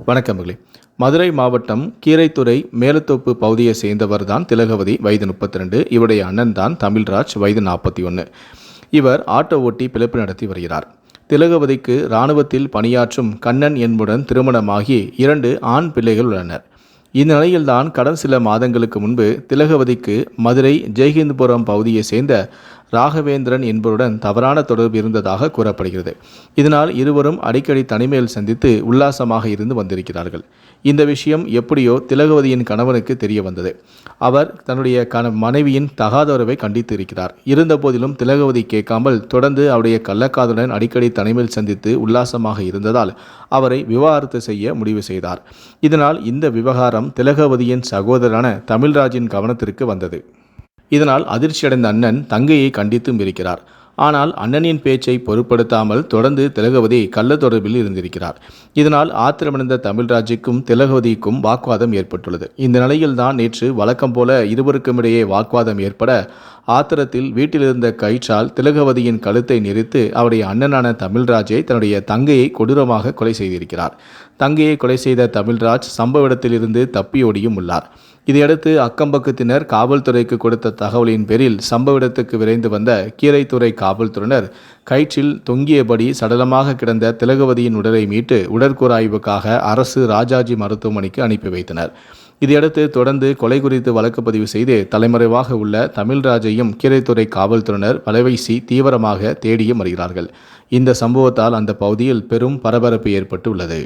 வணக்கம் மகளே. மதுரை மாவட்டம் கீரைத்துறை மேலத்தோப்பு பகுதியை சேர்ந்தவர் தான் திலகவதி வயது முப்பத்தி ரெண்டு இவருடைய அண்ணன் தான் தமிழ்ராஜ் வயது நாற்பத்தி ஒன்று இவர் ஆட்டோ ஓட்டி பிழைப்பு நடத்தி வருகிறார். திலகவதிக்கு இராணுவத்தில் பணியாற்றும் கண்ணன் என்புடன் திருமணமாகி இரண்டு ஆண் பிள்ளைகள் உள்ளனர். இந்நிலையில்தான் கடந்த சில மாதங்களுக்கு முன்பு திலகவதிக்கு மதுரை ஜெய்ஹிந்த்புரம் பகுதியை சேர்ந்த ராகவேந்திரன் என்பவருடன் தவறான தொடர்பு இருந்ததாக கூறப்படுகிறது. இதனால் இருவரும் அடிக்கடி தனிமையில் சந்தித்து உல்லாசமாக இருந்து வந்திருக்கிறார்கள். இந்த விஷயம் எப்படியோ திலகவதியின் கணவனுக்கு தெரிய வந்தது. அவர் தன்னுடைய கண மனைவியின் தகாதவரவை கண்டித்து இருக்கிறார் இருந்தபோதிலும் திலகவதி கேட்காமல் தொடர்ந்து அவருடைய கள்ளக்காதலுடன் அடிக்கடி தனிமையில் சந்தித்து உல்லாசமாக இருந்ததால் அவரை விவாகரத்து செய்ய முடிவு செய்தார். இதனால் இந்த விவகாரம் திலகவதியின் சகோதரரான தமிழ்ராஜின் கவனத்திற்கு வந்தது. இதனால் அதிர்ச்சியடைந்த அண்ணன் தங்கையை கண்டித்தும் இருக்கிறார் ஆனால் அண்ணனின் பேச்சை பொருட்படுத்தாமல் தொடர்ந்து திலகவதி கள்ள தொடர்பில் இருந்திருக்கிறார். இதனால் ஆத்திரமடைந்த தமிழ்ராஜுக்கும் திலகவதிக்கும் வாக்குவாதம் ஏற்பட்டுள்ளது. இந்த நிலையில்தான் நேற்று வழக்கம் போல இருவருக்கும் இடையே வாக்குவாதம் ஏற்பட ஆத்திரத்தில் வீட்டிலிருந்த கயிற்றால் திலகவதியின் கழுத்தை நெரித்து அவருடைய அண்ணனான தமிழ்ராஜை தன்னுடைய தங்கையை கொடூரமாக கொலை செய்திருக்கிறார். தங்கையை கொலை செய்த தமிழ்ராஜ் சம்பவ இடத்திலிருந்து தப்பியோடியும் உள்ளார். இதையடுத்து அக்கம்பக்கத்தினர் காவல்துறைக்கு கொடுத்த தகவலின் பேரில் சம்பவ இடத்துக்கு விரைந்து வந்த கீரைத்துறை காவல்துறையினர் கயிற்றில் தொங்கியபடி சடலமாக கிடந்த திலகவதியின் உடலை மீட்டு உடற்கூறாய்வுக்காக அரசு ராஜாஜி மருத்துவமனைக்கு அனுப்பி வைத்தனர். இதையடுத்து தொடர்ந்து கொலை குறித்து வழக்கு பதிவு செய்து தலைமறைவாக உள்ள தமிழ்ராஜையும் கீரைத்துறை காவல்துறையினர் வலைவீசி தீவிரமாக தேடியும் வருகிறார்கள். இந்த சம்பவத்தால் அந்த பகுதியில் பெரும் பரபரப்பு ஏற்பட்டு உள்ளது